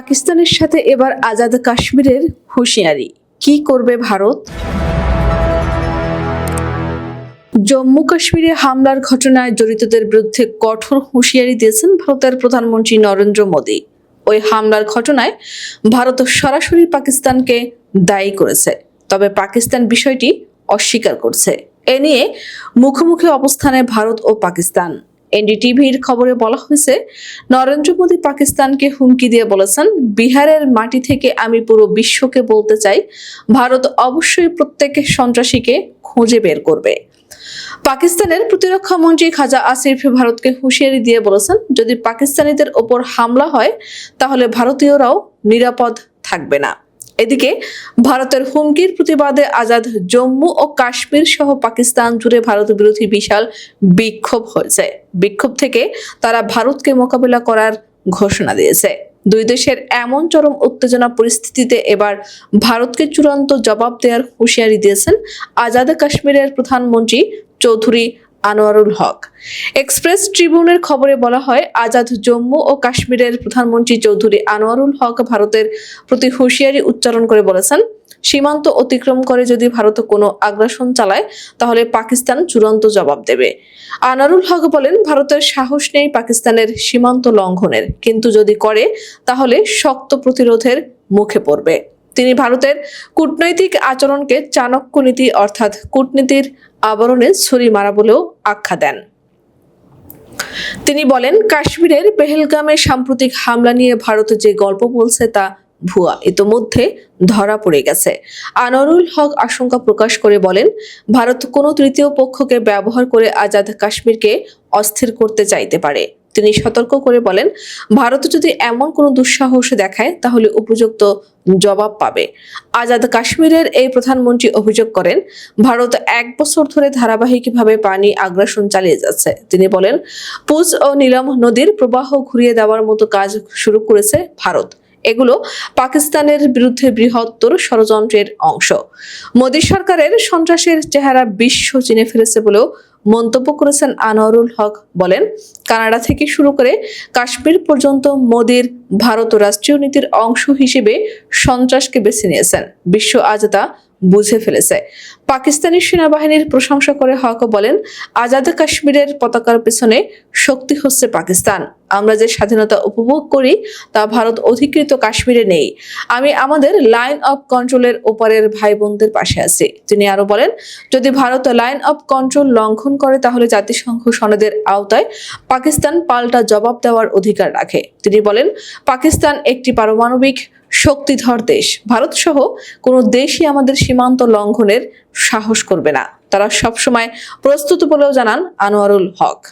পাকিস্তানের সাথে এবার আজাদ কাশ্মীরের হুঁশিয়ারি। কি করবে ভারত? জম্মু কাশ্মীরে হামলার ঘটনায় জড়িতদের বিরুদ্ধে কঠোর হুঁশিয়ারি দিয়েছেন ভারতের প্রধানমন্ত্রী নরেন্দ্র মোদী। ওই হামলার ঘটনায় ভারত সরাসরি পাকিস্তানকে দায়ী করেছে। তবে পাকিস্তান বিষয়টি অস্বীকার করছে। এ নিয়ে মুখোমুখি অবস্থানে ভারত ও পাকিস্তান। এনডিটিভির খবরে বলা হয়েছে, নরেন্দ্র মোদী পাকিস্তানকে হুমকি দিয়ে বলেছেন, বিহারের মাটি থেকে আমি পুরো বিশ্বকে বলতে চাই, ভারত অবশ্যই প্রত্যেক সন্ত্রাসীকে খুঁজে বের করবে। পাকিস্তানের প্রতিরক্ষা মন্ত্রী খাজা আসিফ ভারতকে হুঁশিয়ারি দিয়ে বলেছেন, যদি পাকিস্তানিদের ওপর হামলা হয়, তাহলে ভারতীয়রাও নিরাপদ থাকবে না। এদিকে ভারতের হুমকির প্রতিবাদে আজাদ জম্মু ও কাশ্মীর সহ পাকিস্তান জুড়ে ভারত বিরোধী বিশাল বিক্ষোভ হয়েছে। বিক্ষোভ থেকে তারা ভারতকে মোকাবিলা করার ঘোষণা দিয়েছে। দুই দেশের এমন চরম উত্তেজনা পরিস্থিতিতে এবার ভারতকে চূড়ান্ত জবাব দেওয়ার হুঁশিয়ারি দিয়েছেন আজাদ কাশ্মীরের প্রধানমন্ত্রী চৌধুরী আনোয়ারুল হক। এক্সপ্রেস ট্রিবিউনের খবরে বলা হয়, আজাদ জম্মু ও কাশ্মীরের প্রধানমন্ত্রী চৌধুরী আনোয়ারুল হক ভারতের প্রতি হুঁশিয়ারি উচ্চারণ করে বলেছেন, সীমান্ত অতিক্রম করে যদি ভারত কোনো আগ্রাসন চালায়, তাহলে পাকিস্তান চূড়ান্ত জবাব দেবে। আনারুল হক বলেন, ভারতের সাহস নেই পাকিস্তানের সীমান্ত লঙ্ঘনের, কিন্তু যদি করে, তাহলে শক্ত প্রতিরোধের মুখে পড়বে। তিনি ভারতের কূটনৈতিক আচরণকে চাণক্য নীতি অর্থাৎ কূটনীতির আবরণে ছুরি মারা বলেও আখ্যা দেন। তিনি বলেন, কাশ্মীরের পেহেলগামে সাম্প্রতিক হামলা নিয়ে ভারত যে গল্প বলছে তা ভুয়া। ইতোমধ্যে ধরা পড়ে গেছে। আনোয়ারুল হক আশঙ্কা প্রকাশ করে বলেন, ভারত কোনো তৃতীয় পক্ষকে ব্যবহার করে আজাদ কাশ্মীরকে অস্থির করতে চাইতে পারে। তিনি সতর্ক করে বলেন, ভারত যদি এমন কোনো দুঃসাহস দেখায়, তাহলে উপযুক্ত জবাব পাবে। আজাদ কাশ্মীরের এই প্রধানমন্ত্রী অভিযোগ করেন, ভারত এক বছর ধরে ধারাবাহিকভাবে পানি আগ্রাসন চালিয়ে যাচ্ছে। তিনি বলেন, পুজ ও নীলম নদীর প্রবাহ ঘুরিয়ে দেওয়ার মতো কাজ শুরু করেছে ভারত। এগুলো পাকিস্তানের বিরুদ্ধে বৃহত্তর ষড়যন্ত্রের অংশ। মোদী সরকারের সন্ত্রাসের চেহারা বিশ্ব চিনে ফেলেছে বলেও মন্তব্য করেছেন আনোয়ারুল হক বলেন, কানাডা থেকে শুরু করে কাশ্মীর পর্যন্ত মোদীর ভারত রাষ্ট্রীয় নীতির অংশ হিসেবে সন্ত্রাসকে বেছে নিয়েছেন। বিশ্ব আজ তা বুঝে ফেলেছে। পাকিস্তানি সেনাবাহিনীর প্রশংসা করে হক বলেন, আজাদ কাশ্মীরের পতাকার পেছনে শক্তি হচ্ছে পাকিস্তান। আমরা যে স্বাধীনতা উপভোগ করি, তা ভারত অধিকৃত কাশ্মীরে নেই। আমি আমাদের লাইন অফ কন্ট্রোলের ওপারের ভাই বোনদের পাশে আছি। তিনি আরও বলেন, যদি ভারত লাইন অফ কন্ট্রোল লঙ্ঘন করে, তাহলে জাতিসংঘ সনদের আওতায় পাকিস্তান পাল্টা জবাব দেওয়ার অধিকার রাখে। তিনি বলেন, পাকিস্তান একটি পারমাণবিক শক্তিধর দেশ। ভারত সহ কোনো দেশই আমাদের সীমান্ত লঙ্ঘনের সাহস করবে না। তারা সবসময় প্রস্তুত বলেও জানান আনোয়ারুল হক।